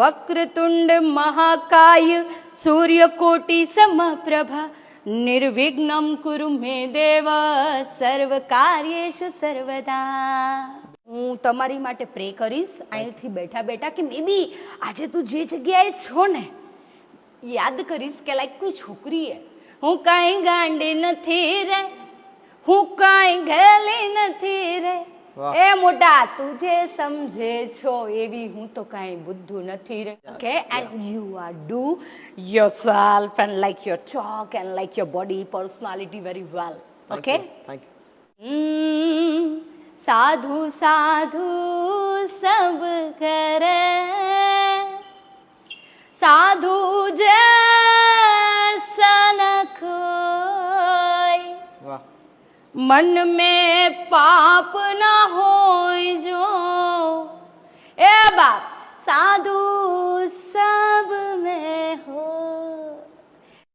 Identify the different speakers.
Speaker 1: વક્રતુંડ મહાકાય સૂર્યકોટી સમપ્રભા નિર્વિઘ્નમ કુરુ મે દેવ સર્વ કાર્યેષુ સર્વદા હું તમારી માટે પ્રે કરીશ અહીંથી બેઠા બેઠા કે મે બી આજે તું જે જગ્યાએ છો ને યાદ કરીશ કે લાઈક કોઈ છોકરી હે હું કાંઈ ગાંડી નથી રે હું કાંઈ ગેલી નથી રે
Speaker 2: વાહ.
Speaker 1: એ મોટા તું જે સમજે છો એવી હું તો કાંઈ બુદ્ધુ નથી રે okay and you are do yourself and like your talk and like your body personality very well okay
Speaker 2: thank you
Speaker 1: hmm, साधु साधु सब करे साधु जैसा न कोई
Speaker 2: વાહ
Speaker 1: मन में पाप न বাপ। সাধু